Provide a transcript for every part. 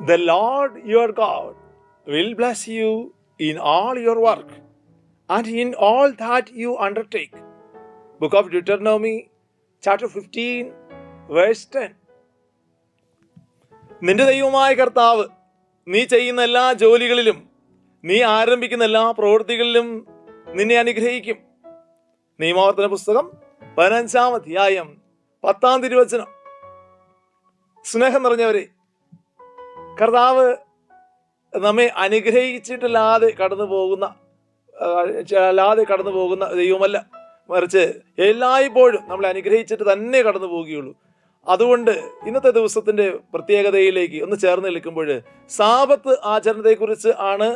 The Lord your God will bless you in all your work and in all that you undertake. Book of Deuteronomy, chapter 15, verse 10. നിന്റെ ദൈവമായ കർത്താവ് നീ ചെയ്യുന്ന എല്ലാ ജോലികളിലും നീ ആരംഭിക്കുന്ന എല്ലാ പ്രവൃത്തികളിലും നിന്നെ അനുഗ്രഹിക്കും നിയമാവർത്തന പുസ്തകം പതിനഞ്ചാം അധ്യായം പത്താം തിരുവചനം സ്നേഹം നിറഞ്ഞവരെ. കർത്താവ് നമ്മെ അനുഗ്രഹിച്ചിട്ടല്ലാതെ കടന്നു പോകുന്ന അല്ലാതെ കടന്നു പോകുന്ന ദൈവമല്ല. മറിച്ച് എല്ലായ്പ്പോഴും നമ്മൾ അനുഗ്രഹിച്ചിട്ട് തന്നെ കടന്നു പോവുകയുള്ളൂ അതുകൊണ്ട് ഇന്നത്തെ ദിവസത്തിന്റെ പ്രത്യേകതയിലേക്ക് ഒന്ന് ചേർന്ന് നിൽക്കുമ്പോൾ സാപത്ത് ആചരണത്തെക്കുറിച്ച് ആണ്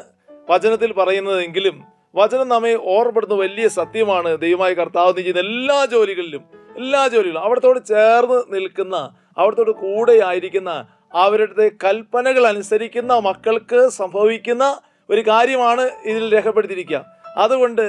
വചനത്തിൽ പറയുന്നതെങ്കിലും വചനം നമ്മെ ഓർമ്മപ്പെടുന്ന വലിയ സത്യമാണ്. ദൈവമായ കർത്താവ് നീ ചെയ്യുന്ന എല്ലാ ജോലികളിലും എല്ലാ ജോലികളും അവിടത്തോട് ചേർന്ന് നിൽക്കുന്ന അവിടത്തോട് കൂടെ ആയിരിക്കുന്ന അവരുടെ കൽപ്പനകൾ അനുസരിക്കുന്ന മക്കൾക്ക് സംഭവിക്കുന്ന ഒരു കാര്യമാണ് ഇതിൽ രേഖപ്പെടുത്തിയിരിക്കുക. അതുകൊണ്ട്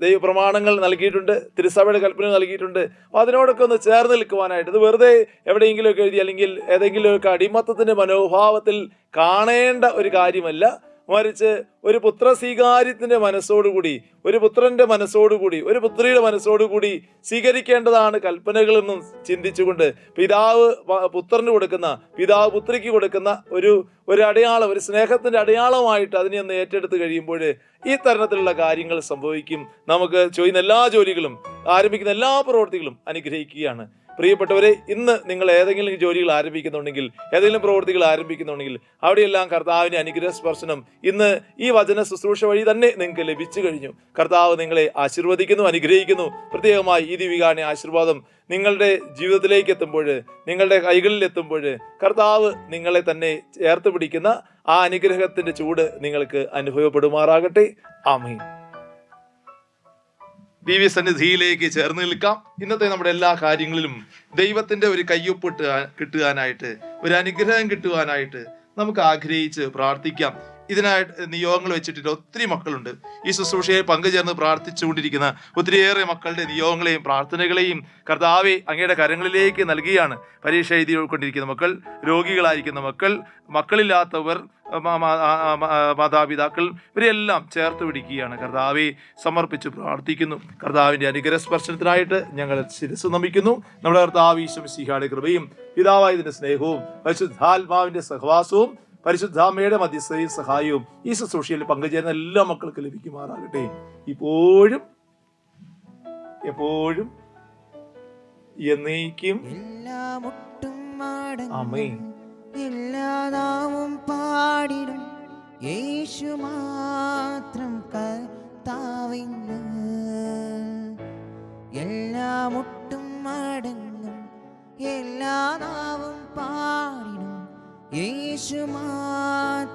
ദൈവപ്രമാണങ്ങൾ നൽകിയിട്ടുണ്ട് തിരുസഭയുടെ കൽപ്പന നൽകിയിട്ടുണ്ട്. അപ്പോൾ അതിനോടൊക്കെ ഒന്ന് ചേർന്ന് നിൽക്കുവാനായിട്ട് ഇത് വെറുതെ എവിടെയെങ്കിലുമൊക്കെ എഴുതി അല്ലെങ്കിൽ ഏതെങ്കിലുമൊക്കെ അടിമത്തത്തിന്റെ മനോഭാവത്തിൽ കാണേണ്ട ഒരു കാര്യമല്ല. മറിച്ച് ഒരു പുത്ര സ്വീകാര്യത്തിന്റെ മനസ്സോടുകൂടി ഒരു പുത്രന്റെ മനസ്സോടുകൂടി ഒരു പുത്രിയുടെ മനസ്സോടുകൂടി സ്വീകരിക്കേണ്ടതാണ് കൽപ്പനകളെന്നും ചിന്തിച്ചുകൊണ്ട് പിതാവ് പുത്രന് കൊടുക്കുന്ന പിതാവ് പുത്രിക്ക് കൊടുക്കുന്ന ഒരു ഒരു അടയാളം ഒരു സ്നേഹത്തിന്റെ അടയാളമായിട്ട് അതിനെ ഒന്ന് ഏറ്റെടുത്ത് കഴിയുമ്പോൾ ഈ തരണത്തിലുള്ള കാര്യങ്ങൾ സംഭവിക്കും. നമുക്ക് ചെയ്യുന്ന എല്ലാ ജോലികളും ആരംഭിക്കുന്ന എല്ലാ പ്രവൃത്തികളും അനുഗ്രഹിക്കുകയാണ്. പ്രിയപ്പെട്ടവരെ ഇന്ന് നിങ്ങൾ ഏതെങ്കിലും ജോലികൾ ആരംഭിക്കുന്നുണ്ടെങ്കിൽ ഏതെങ്കിലും പ്രവൃത്തികൾ ആരംഭിക്കുന്നുണ്ടെങ്കിൽ അവിടെയെല്ലാം കർത്താവിന്റെ അനുഗ്രഹ സ്പർശനം ഇന്ന് ഈ വചന ശുശ്രൂഷ വഴി തന്നെ നിങ്ങൾക്ക് ലഭിച്ചു കഴിഞ്ഞു. കർത്താവ് നിങ്ങളെ ആശീർവദിക്കുന്നു അനുഗ്രഹിക്കുന്നു. പ്രത്യേകമായി ഈ ദിവികാണി ആശീർവാദം നിങ്ങളുടെ ജീവിതത്തിലേക്ക് എത്തുമ്പോൾ നിങ്ങളുടെ കൈകളിൽ എത്തുമ്പോൾ കർത്താവ് നിങ്ങളെ തന്നെ ചേർത്ത് പിടിക്കുന്ന ആ അനുഗ്രഹത്തിന്റെ ചൂട് നിങ്ങൾക്ക് അനുഭവപ്പെടുമാറാകട്ടെ. ആമീൻ. ദിവ്യ സന്നിധിയിലേക്ക് ചേർന്ന് നിൽക്കാം. ഇന്നത്തെ നമ്മുടെ എല്ലാ കാര്യങ്ങളിലും ദൈവത്തിന്റെ ഒരു കയ്യൊപ്പ് കിട്ടുക- കിട്ടുവാനായിട്ട് ഒരു അനുഗ്രഹം കിട്ടുവാനായിട്ട് നമുക്ക് ആഗ്രഹിച്ച് പ്രാർത്ഥിക്കാം. ഇതിനായിട്ട് നിയോഗങ്ങൾ വെച്ചിട്ടില്ല ഒത്തിരി മക്കളുണ്ട്. ഈ ശുശ്രൂഷയെ പങ്കുചേർന്ന് പ്രാർത്ഥിച്ചുകൊണ്ടിരിക്കുന്ന ഒത്തിരിയേറെ മക്കളുടെ നിയോഗങ്ങളെയും പ്രാർത്ഥനകളെയും കർത്താവെ അങ്ങയുടെ കരങ്ങളിലേക്ക് നൽകിയാണ് പരീക്ഷ എഴുതിക്കൊണ്ടിരിക്കുന്ന മക്കൾ രോഗികളായിരിക്കുന്ന മക്കൾ മക്കളില്ലാത്തവർ മാതാപിതാക്കൾ ഇവരെല്ലാം ചേർത്ത് പിടിക്കുകയാണ്. കർത്താവെ സമർപ്പിച്ച് പ്രാർത്ഥിക്കുന്നു. കർത്താവിന്റെ അനുഗ്രഹ സ്പർശനത്തിനായിട്ട് ഞങ്ങൾ ശിരസ് നമിക്കുന്നു. നമ്മുടെ കർത്താവ് ഈശ്വമിസിഹായുടെ കൃപയും പിതാവായതിന്റെ സ്നേഹവും പരിശുദ്ധാത്മാവിന്റെ സഹവാസവും പരിശുദ്ധാമ്മയുടെ മധ്യസ്ഥയും സഹായവും ഈ ശുശ്രൂഷയിൽ പങ്കുചേരുന്ന എല്ലാ മക്കൾക്ക് ലഭിക്കുമാറാകട്ടെ. ഇപ്പോഴും എപ്പോഴും എന്നേക്കും എല്ലാ മുട്ടും ആമേൻ. മടങ്ങും എല്ലാ നാവും പാടിടും. യേശു മാത്രം കർത്താവിന്ന്. എല്ലാ മുട്ടും മടങ്ങും എല്ലാ നാവും പാടിടും യേശു മാത്രം കർത്താവിന്ന്